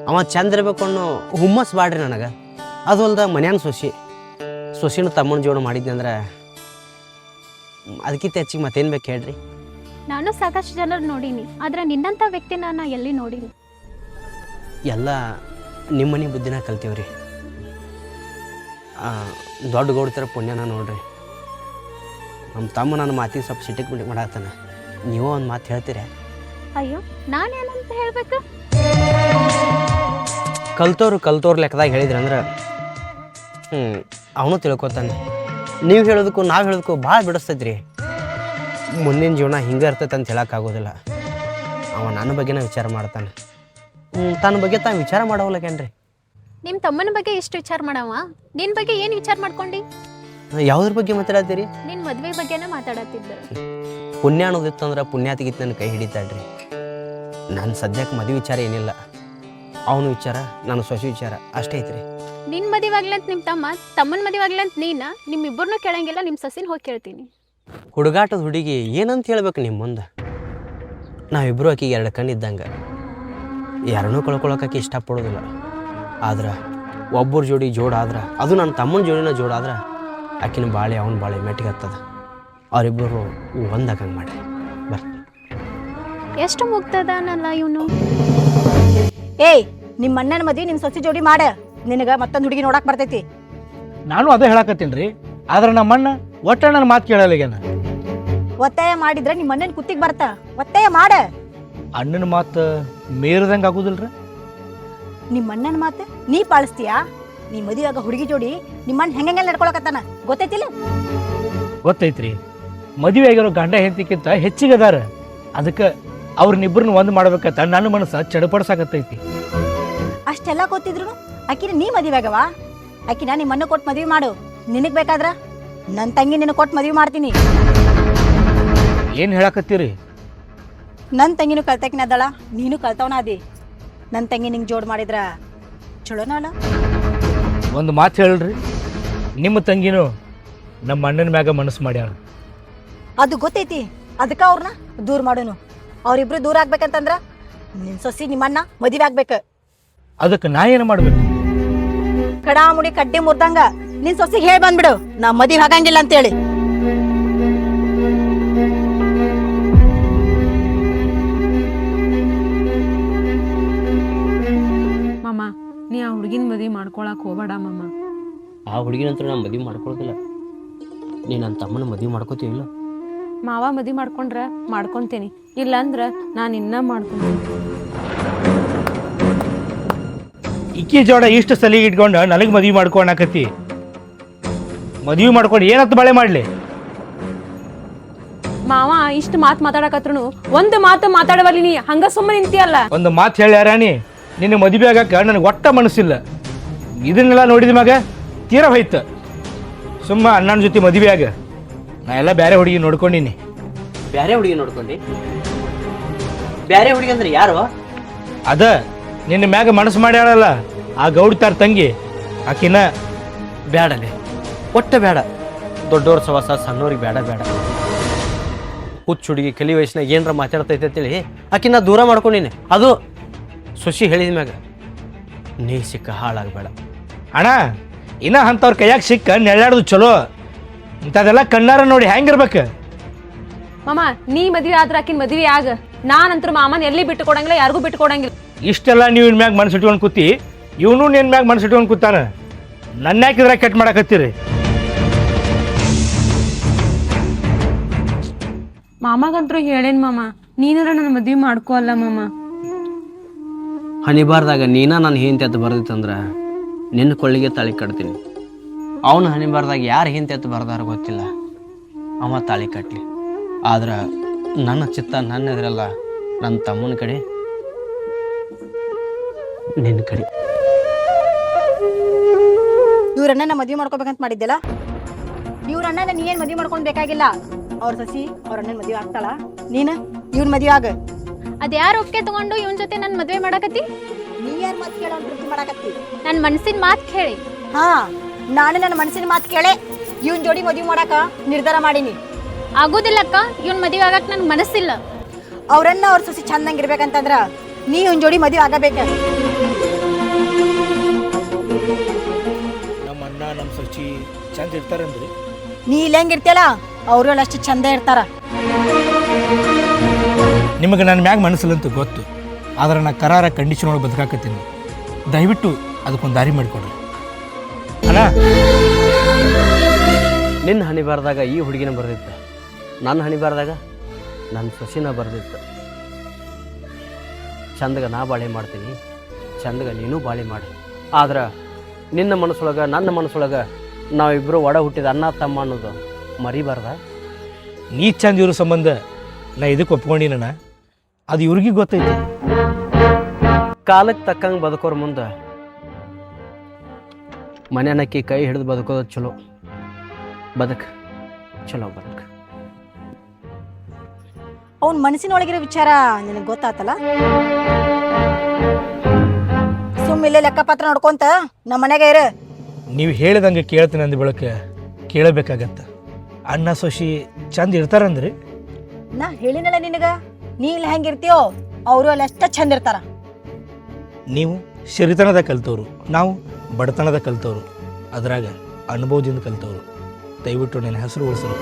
ಅವ ಚಂದ ಇರ್ಬೇಕು ಅನ್ನೋ ಹುಮ್ಮಸ್ ಬಾಡ್ರಿ ನನಗೆ. ಅದು ಅಲ್ದ ಮನ್ಯಾನ ಸೊಸಿ. ಸೊಸಿನ ತಮ್ಮನ ಜೋಡ ಮಾಡಿದ್ನಿ ಅಂದ್ರೆ ಅದಕ್ಕಿಂತ ಹೆಚ್ಚಿಗೆ ಮತ್ತೇನು ಬೇಕು ಹೇಳ್ರಿ. ನಾನು ಸಾಕಷ್ಟು ಜನರು ನೋಡೀನಿ ಆದ್ರೆ ನಿನ್ನಂತ ವ್ಯಕ್ತಿನ ನಾನು ಎಲ್ಲಿ ನೋಡೀನಿ? ಎಲ್ಲ ನಿಮ್ಮನೆ ಬುದ್ಧಿನ ಕಲ್ತೀವ್ರಿ. ದೊಡ್ಡ ಗೌಡ್ತರ ಪುಣ್ಯನ ನೋಡ್ರಿ. ನಮ್ಮ ತಮ್ಮ ನನ್ನ ಮಾತಿಗೆ ಸ್ವಲ್ಪ ಸಿಟ್ಟಿಗೆ ಬಿಟ್ಟು ಮಾಡತ್ತಾನೆ ನೀವು ಒಂದು ಮಾತು ಹೇಳ್ತೀರಾ? ಅಯ್ಯೋ ನಾನೇನಂತ ಹೇಳಬೇಕು? ಕಲ್ತೋರು ಕಲ್ತೋರು ಲೆಕ್ಕದಾಗ ಹೇಳಿದ್ರಿ ಅಂದ್ರೆ ಹ್ಞೂ ಅವನು ತಿಳ್ಕೊತಾನೆ. ನೀವು ಹೇಳೋದಕ್ಕೂ ನಾವು ಹೇಳೋದಕ್ಕೂ ಭಾಳ ಬಿಡಿಸ್ತೈತ್ರಿ. ಮುಂದಿನ ಜೀವನ ಹಿಂಗೆ ಇರ್ತೈತೆ ಅಂತ ಹೇಳೋಕ್ಕಾಗೋದಿಲ್ಲ ಅವ ನನ್ನ ಬಗ್ಗೆನ ವಿಚಾರ ಮಾಡ್ತಾನೆ. ತನ್ನ ಬಗ್ಗೆ ತಾನು ವಿಚಾರ ಮಾಡೋಗ್ಲಕೇನ್ರಿ ನಿಮ್ಮ ತಮ್ಮನ ಬಗ್ಗೆ ಎಷ್ಟು ವಿಚಾರ ಮಾಡವ? ನಿನ್ ಬಗ್ಗೆ ಏನು ವಿಚಾರ ಮಾಡ್ಕೊಂಡಿ? ಯಾವ್ದ್ರ ಬಗ್ಗೆ ಮಾತಾಡತ್ತೀರಿ? ನಿನ್ ಮದ್ವೆ ಬಗ್ಗೆನ ಮಾತಾಡತ್ತಿದ್ದ. ಪುಣ್ಯ ಅನ್ನೋದಿತ್ತಂದ್ರೆ ಪುಣ್ಯಾತಿಗಿತ್ತು ನನ್ನ ಕೈ ಹಿಡಿತಾಳ್ರಿ. ನಾನು ಸದ್ಯಕ್ಕೆ ಮದುವೆ ವಿಚಾರ ಏನಿಲ್ಲ. ಅವನ ವಿಚಾರ ನನ್ನ ಸೊಸೆ ವಿಚಾರ ಅಷ್ಟೇ ಐತ್ರಿ. ನಿನ್ ಮದುವೆ ಆಗ್ಲಿ ಅಂತ ನಿಮ್ ತಮ್ಮ ತಮ್ಮನ ಮದುವೆ ಆಗ್ಲಿ ಅಂತ ನೀನ ನಿಮ್ ಇಬ್ಬರನ್ನೂ ಕೇಳಂಗಿಲ್ಲ ನಿಮ್ ಸಸಿನ ಹೋಗಿ ಕೇಳ್ತೀನಿ. ಹುಡುಗಾಟದ ಹುಡುಗಿ ಏನಂತ ಹೇಳ್ಬೇಕು ನಿಮ್ಮ ಮುಂದೆ? ನಾವಿಬ್ಬರು ಆಕಿಗೆ ಎರಡು ಕಣ್ಣು ಇದ್ದಂಗೆ ಯಾರನ್ನೂ ಕಳ್ಕೊಳಕ್ಕೆ ಇಷ್ಟಪಡೋದಿಲ್ಲ. ಆದ್ರೆ ಒಬ್ಬರ ಜೋಡಿ ಜೋಡಾದ್ರೆ ಅದು ನನ್ನ ತಮ್ಮನ ಜೋಡಿನ ಜೋಡಾದ್ರೆ ಆಕಿನ ಬಾಳೆ ಅವನ ಬಾಳೆ ಮೆಟ್ಟಿಗೆ ಹತ್ತದ. ಅವರಿಬ್ಬರು ಒಂದಾಗಂಗೆ ಮಾಡಿ ಬರ್ತೀನಿ ಎಷ್ಟು ಮುಕ್ತದನಲ್ಲ ಇವನು? ಏಯ್ ನಿಮ್ಮ ಅಣ್ಣನ ಮದ್ವಿ ನಿಮ್ಮ ಸೊಸಿ ಜೋಡಿ ಮಾಡ. ನಿನಗೆ ಮತ್ತೊಂದು ಹುಡುಗಿ ನೋಡಕ್ ಬರ್ತೈತಿ. ನಾನು ಅದೇ ಹೇಳಕತ್ತೀನಿ ರೀ. ಆದ್ರೆ ನಮ್ಮ ಅಣ್ಣ ಒಟ್ಟಣ್ಣನ ನನ್ನ ಮಾತು ಕೇಳಲ್ಲ ಈಗೇನ ಒತ್ತಾಯ ಮಾಡಿದ್ರೆ ನಿಮ್ಮ ಅಣ್ಣನ ಕುತ್ತಿಗೆ ಬರ್ತಾ. ಒತ್ತಾಯ ಮಾಡ. ಅಣ್ಣನ ಮಾತು ಮೇರದಂಗ ಆಗುದಿಲ್ರ? ನಿಮ್ಮ ಅಣ್ಣನ ಮಾತು ನೀ ಪಾಲಿಸ್ತೀಯಾ? ನೀ ಮದುವೆಯಾಗ ಹುಡುಗಿ ಜೋಡಿ ನಿಮ್ಮ ಅಣ್ಣ ಹೆಂಗೆಲ್ಲ ನಡ್ಕೊಳಕತ್ತಾನ? ಗೊತ್ತೈತಿಲ್ಲ? ಗೊತ್ತೈತ್ರಿ. ಮದುವೆ ಆಗಿರೋ ಗಂಡ ಹೆಂಡತಿಕ್ಕಿಂತ ಹೆಚ್ಚಿಗೆ ಅದಾರ. ಅದಕ್ಕೆ ಅವ್ರನ್ನಿಬ್ಬರನ್ನ ಒಂದು ಮಾಡ್ಬೇಕಂತ ನನ್ನ ಮನಸ್ಸು ಚಡಪಡಿಸಾಕತ್ತೈತಿ. ಅಷ್ಟೆಲ್ಲ ಗೊತ್ತಿದ್ರು ಆಕಿನ ನೀ ಮದುವೆ ಆಗವ? ಆಕಿನ ನಿಮ್ಮ ಅಣ್ಣ ಕೊಟ್ಟು ಮದುವೆ ಮಾಡು. ನಿನಗೆ ಬೇಕಾದ್ರ ನನ್ನ ತಂಗಿ ನಿನ್ನ ಕೊಟ್ಟು ಮದುವೆ ಮಾಡ್ತೀನಿ. ಏನು ಹೇಳಕತ್ತೀರಿ? ನನ್ನ ತಂಗಿನೂ ಕಲ್ತಕಿನ ಅದಳ ನೀನು ಕಲ್ತವನ ಅದಿ ನನ್ನ ತಂಗಿ ನಿಂಗೆ ಜೋಡ್ ಮಾಡಿದ್ರ ಚಲೋನ ಅಲ್ಲ ಒಂದು ಮಾತು ಹೇಳ್ರಿ ನಿಮ್ಮ ತಂಗಿನೂ ನಮ್ಮ ಅಣ್ಣನ ಮ್ಯಾಗ ಮನಸ್ಸು ಮಾಡ್ಯಾಳ. ಅದು ಗೊತ್ತೈತಿ ಅದಕ್ಕೆ ಅವ್ರನ್ನ ದೂರ ಮಾಡೋನು. ಅವ್ರಿಬ್ರು ದೂರ ಆಗ್ಬೇಕಂತಂದ್ರ ನಿನ್ ಸೊಸಿ ನಿಮ್ಮಣ್ಣ ಮದುವೆ ಆಗ್ಬೇಕು. ಅದಕ್ಕೆ ನಾ ಏನು ಮಾಡ್ಬೇಕು? ಕಡಾಮುಡಿ ಕಡ್ಡಿ ಮುರ್ದಂಗ ನಿನ್ ಸೊಸಿಗೆ ಹೇಳಿ ಬಂದ್ಬಿಡು ನಾ ಮದುವೆ ಆಗಂಗಿಲ್ಲ ಅಂತೇಳಿ. ಮಾಡ್ಕೊಳಕ್ ಹೋಗ್ಬೇಡ ಮಾಮ. ಆ ಹುಡುಗಿನಂತರ ನಾನು ಮದುವೆ ಮಾಡ್ಕೊಳೋದಿಲ್ಲ. ನೀ ನನ್ನ ತಮ್ಮನ ಮದುವೆ ಮಾಡ್ಕೋತೀವಿಲ್ಲ ಮಾವ ಮದುವೆ ಮಾಡ್ಕೊಂಡ್ರ ಮಾಡ್ಕೊಂತೀನಿ. ಇಲ್ಲಂದ್ರ ನಾನು ಇನ್ನ ಮಾಡ್ಕೊಂತೀನಿ. ಇಕ್ಕಿ ಜೋಡ ಇಷ್ಟು ಸಲಿಗೆ ಇಟ್ಕೊಂಡು ನನಗೆ ಮದುವೆ ಮಾಡ್ಕೊಳಕತ್ತಿ ಮದುವೆ ಮಾಡ್ಕೊಂಡು ಏನತ್ತು ಬಳೆ ಮಾಡಲಿ? ಮಾವ ಇಷ್ಟ ಮಾತು ಮಾತಾಡಕತ್ರು ಒಂದು ಮಾತು ಮಾತಾಡವಲ್ಲಿ ನೀ ಹಂಗ ಸುಮ್ಮನೆ ನಿಂತಿಯಲ್ಲ? ಒಂದು ಮಾತು ಹೇಳ್ಯಾರಾಣಿ ರಾಣಿ ನಿನ್ನ ಮದುವೆ ಆಗಕ್ಕೆ ನನಗೆ ಒಟ್ಟ ಮನಸ್ಸಿಲ್ಲ. ಇದನ್ನೆಲ್ಲ ನೋಡಿದ ಮ್ಯಾಗ ತೀರ ಹೋಯ್ತು. ಸುಮ್ಮ ಅಣ್ಣನ ಜೊತೆ ಮದುವೆ ಆಗ ನಾ ಎಲ್ಲ ಬೇರೆ ಹುಡುಗಿ ನೋಡ್ಕೊಂಡಿನಿ. ಬೇರೆ ಹುಡುಗಿ ನೋಡ್ಕೊಂಡಿ? ಬೇರೆ ಹುಡುಗಿ ಅಂದ್ರೆ ಯಾರು? ಅದ ನಿನ್ನ ಮ್ಯಾಗ ಮನಸ್ಸು ಮಾಡ್ಯಾಳಲ್ಲ ಆ ಗೌಡ್ ತಾರ ತಂಗಿ. ಆಕಿನ ಬೇಡಲೆ ಒಟ್ಟ ಬೇಡ ದೊಡ್ಡವ್ರ ಸವಾಸ ಸಣ್ಣವ್ರಿಗೆ ಬೇಡ ಬೇಡ ಹುಚ್ಚು ಹುಡುಗಿ ಕಲಿ ವಯಸ್ಸಿನಾಗ ಏನರ ಮಾತಾಡ್ತೈತೆ ಅಂತೇಳಿ ಆಕಿನ ದೂರ ಮಾಡ್ಕೊಂಡಿನಿ. ಅದು ಸುಶಿ ಹೇಳಿದ ಮ್ಯಾಗ ನೀ ಸಿಕ್ಕ ಹಾಳಾಗಬೇಡ. ಅಣ್ಣ ಇನ್ನ ಅಂಥವ್ರ ಕೈಯಾಗ ಸಿಕ್ಕ ನೆಳ್ಳಾಡೋದು ಚಲೋ. ಇಂಥದೆಲ್ಲ ಕಣ್ಣಾರ ನೋಡಿ ಹೆಂಗಿರ್ಬೇಕು? ಮಾಮ ನೀ ಮದ್ವೆ ಆದ್ರೆ ಆಕಿನ ಮದ್ವೆ ಆಗ. ನಾನಂತ್ರ ಮಾಮನ್ ಎಲ್ಲಿ ಬಿಟ್ಟು ಕೊಡಂಗಿಲ್ಲ ಯಾರಿಗೂ ಬಿಟ್ಟು ಕೊಡಂಗಿಲ್ಲ. ಇಷ್ಟೆಲ್ಲ ನೀವು ಇನ್ ಮ್ಯಾಗ ಮನಸ್ಸು ಇಟ್ಕೊಂಡು ಕೂತಿ ಇವನು ನಿನ್ ಮ್ಯಾಗ ಮನಸ್ಸು ಇಟ್ಕೊಂಡು ಕೂತಾನ. ನನ್ನ ಯಾಕಿದ್ರೆ ಕೆಟ್ಟ ಮಾಡಕತ್ತೀರಿ? ಮಾಮಗಂತರೂ ಹೇಳೇನ್ ಮಾಮ ನೀನಾರ ನನ್ನ ಮದ್ವೆ ಮಾಡ್ಕೋ ಅಲ್ಲ ಮಾಮ. ಹನಿಬಾರ್ದಾಗ ನೀನ ನನ್ನ ಹಿಂತೆ ಎತ್ತು ಬರ್ದಿತ್ತಂದ್ರೆ ನಿನ್ನ ಕೊಳ್ಳಿಗೆ ತಾಳಿ ಕಟ್ತೀನಿ. ಅವನು ಹನಿಬಾರ್ದಾಗ ಯಾರು ಹಿಂತೆತ್ತು ಬರ್ದಾರ ಗೊತ್ತಿಲ್ಲ. ಅವ ತಾಳಿ ಕಟ್ಟಲಿ ಆದ್ರೆ ನನ್ನ ಚಿತ್ತ ನನ್ನ ಎದುರಲ್ಲ ನನ್ನ ತಮ್ಮನ ಕಡೆ ನಿನ್ನ ಕಡೆ. ಇವ್ರ ಅಣ್ಣನ ಮದ್ವೆ ಮಾಡ್ಕೋಬೇಕಂತ ಮಾಡಿದ್ದೆಲ್ಲ? ಇವರನ್ನ ಅಣ್ಣನ ನೀ ಏನ್ ಮದ್ವೆ ಮಾಡ್ಕೊಂಡು ಬೇಕಾಗಿಲ್ಲ? ಅವ್ರ ಸಸಿ ಅವ್ರ ಅಣ್ಣನ ಮದುವೆ ಆಗ್ತಾಳ. ನೀನು? ಇವ್ರ ಮದುವೆ ಆಗ. ಅದ್ಯಾರು ಒಪ್ಪಿಗೆ ತಗೊಂಡು ಇವನ್ ಜೊತೆ ನನ್ನ ಮದ್ವೆ ಮಾಡಕತ್ತಿ? ನೀ ಯಾರ ಮಾತು ಕೇಳೋ ಪ್ರೀತಿ ಮಾಡಕತ್ತಿ? ನನ್ನ ಮನ್ಸಿನ ಮಾತು ಕೇಳಿ. ಹಾ ನಾನು ನನ್ನ ಮನಸ್ಸಿನ ಮಾತು ಕೇಳೆ. ಇವನ್ ಜೋಡಿ ಮದುವೆ ಮಾಡಾಕ ನಿರ್ಧಾರ ಮಾಡೀನಿ. ಆಗೋದಿಲ್ಲಕ್ಕ ಇವನ್ ಮದ್ವಿ ಆಗಕ್ ನನ್ ಮನಸ್ಸಿಲ್ಲ. ಅವ್ರನ್ನ ಅವ್ರ ಸೊಸಿ ಚಂದಂಗಿರ್ಬೇಕಂತಂದ್ರ ನೀ ಇವನ್ ಜೋಡಿ ಮದುವೆ ಆಗಬೇಕ. ನಮ್ಮ ಅಣ್ಣ ನಮ್ಮ ಸಚಿ ಚಂದ ಇರ್ತಾರಂದ್ರಿ. ನೀ ಇಲ್ಲ ಹೆಂಗಿರ್ತಿಯಲ್ಲ ಅವ್ರು ಅಷ್ಟು ಚಂದ ಇರ್ತಾರ. ನಿಮಗೆ ನನ್ನ ಮ್ಯಾಗ ಮನಸ್ಸಿಲ್ಲಂತೂ ಗೊತ್ತು. ಆದ್ರೆ ನಾ ಕರಾರ ಕಂಡೀಷನ್ ಒಳಗೆ ಬದುಕಾಕತ್ತೀನಿ. ದಯವಿಟ್ಟು ಅದಕ್ಕೊಂದು ದಾರಿ ಮಾಡಿಕೊಡ್ರಿ. ಅಣ್ಣ? ನಿನ್ನ ಹಣಿಬಾರ್ದಾಗ ಈ ಹುಡುಗಿನ ಬರ್ದಿತ್ತು. ನನ್ನ ಹಣಿಬಾರ್ದಾಗ ನನ್ನ ಸೊಸಿನ ಬರ್ದಿತ್ತು. ಚಂದಗ ನಾ ಬಾಳೆ ಮಾಡ್ತೀನಿ ಚಂದಗ ನೀನು ಬಾಳೆ ಮಾಡಿ. ಆದ್ರೆ ನಿನ್ನ ಮನಸ್ಸೊಳಗೆ ನನ್ನ ಮನಸ್ಸೊಳಗೆ ನಾವಿಬ್ಬರು ಒಡ ಹುಟ್ಟಿದ ಅಣ್ಣ ತಮ್ಮ ಅನ್ನೋದು ಮರಿಬಾರ್ದ? ನೀ ಚಂದ ಇವ್ರ ಸಂಬಂಧ ನಾ ಇದಕ್ಕೆ ಒಪ್ಕೊಂಡಿನಣ್ಣ. ಅದು ಇವ್ರಿಗೆ ಗೊತ್ತೈತಿ. ಕಾಲಕ್ಕೆ ತಕ್ಕಂಗೆ ಬದುಕೋರ್ ಮುಂದೆ ಮನೆಯನ್ನಕ್ಕಿ ಕೈ ಹಿಡಿದು ಬದುಕೋದು ಚಲೋ. ಬದುಕು ಚಲೋ ಬದುಕು. ಅವ್ನ ಮನಸ್ಸಿನೊಳಗಿರೋ ವಿಚಾರ ನಿನಗೆ ಗೊತ್ತಾತಲ್ಲ? ಸುಮ್ಮ ಇಲ್ಲೇ ಲೆಕ್ಕಪತ್ರ ನೋಡ್ಕೊಂತ ನಮ್ಮ ಮನೆಗೆ ಇರು. ನೀವು ಹೇಳಿದಂಗೆ ಕೇಳ್ತೀನಿ ಅಂದ ಬಳಕ ಕೇಳಬೇಕಾಗತ್ತ. ಅಣ್ಣ ಸೊಸಿ ಚಂದ ಇರ್ತಾರಂದ್ರಿ? ನಾ ಹೇಳಿನಲ್ಲ ನಿನಗ. ನೀ ಇಲ್ಲಿ ಹೆಂಗಿರ್ತೀಯೋ ಅವರು ಅಲ್ಲಿ ಅಷ್ಟ ಚಂದ ಇರ್ತಾರ. ನೀವು ಶರಿತನದ ಕಲಿತವ್ರು ನಾವು ಬಡತನದ ಕಲಿತವ್ರು ಅದ್ರಾಗ ಅನುಭವದಿಂದ ಕಲಿತವ್ರು. ದಯವಿಟ್ಟು ನನ್ನ ಹೆಸರು ಉಳಿಸರು.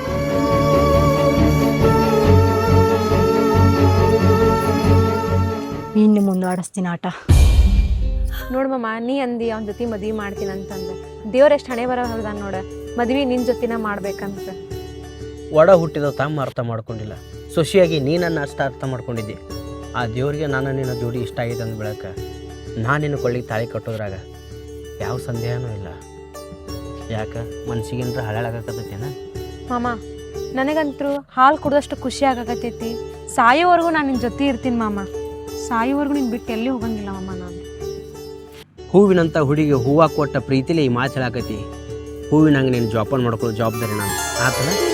ಇನ್ನು ಮುಂದುವಡಿಸ್ತೀನಿ ಆಟ. ನೋಡು ಮಾಮ ನೀ ಅಂದಿ ಅವನ ಜೊತೆ ಮದ್ವಿ ಮಾಡ್ತೀನಿ ಅಂತಂದು. ದೇವ್ರ ಎಷ್ಟು ಹಣೆ ಬರೋ ಹೌದ ನೋಡ ಮದ್ವಿ ನಿನ್ನ ಜೊತಿನ ಮಾಡ್ಬೇಕಂತ. ಒಡ ಹುಟ್ಟಿದ ತಮ್ಮ ಅರ್ಥ ಮಾಡ್ಕೊಂಡಿಲ್ಲ. ಸೊಸಿಯಾಗಿ ನೀನನ್ನು ಅಷ್ಟ ಅರ್ಥ ಮಾಡ್ಕೊಂಡಿದ್ದೆ. ಆ ದೇವ್ರಿಗೆ ನಾನು ನಿನ್ನ ಜೋಡಿ ಇಷ್ಟ ಆಗಿದೆ ಅಂದ ಬೆಳಕ ನಾನು ನಿನ್ನ ಕೊಳ್ಳಿಗೆ ತಾಳಿ ಕಟ್ಟೋದ್ರಾಗ ಯಾವ ಸಂದೇಹನೂ ಇಲ್ಲ. ಯಾಕೆ? ಮನ್ಸಿಗೇನ್ರ ಹಳಾಳಾಗತ್ತೇನ ಮಾಮ ನನಗಂತರೂ ಹಾಲು ಕುಡ್ದಷ್ಟು ಖುಷಿ ಆಗಕತ್ತೈತಿ. ಸಾಯೋವರೆಗೂ ನಾನು ನಿನ್ನ ಜೊತೆ ಇರ್ತೀನಿ ಮಾಮ. ಸಾಯೋವರೆಗೂ ನಿನ್ನ ಬಿಟ್ಟು ಎಲ್ಲಿ ಹೋಗಂಗಿಲ್ಲ ಮಾಮ ನಾನು. ಹೂವಿನಂಥ ಹುಡುಗಿ ಹೂವ ಕೊಟ್ಟ ಪ್ರೀತಿಲಿ ಈ ಮಾತು ಹೇಳಾಕತಿ ಹೂವಿನಂಗೆ ನೀನು ಜಾಪನ್ ಮಾಡ್ಕೊಳ್ಳೋ ಜವಾಬ್ದಾರಿ ನಾನು. ಆತನ.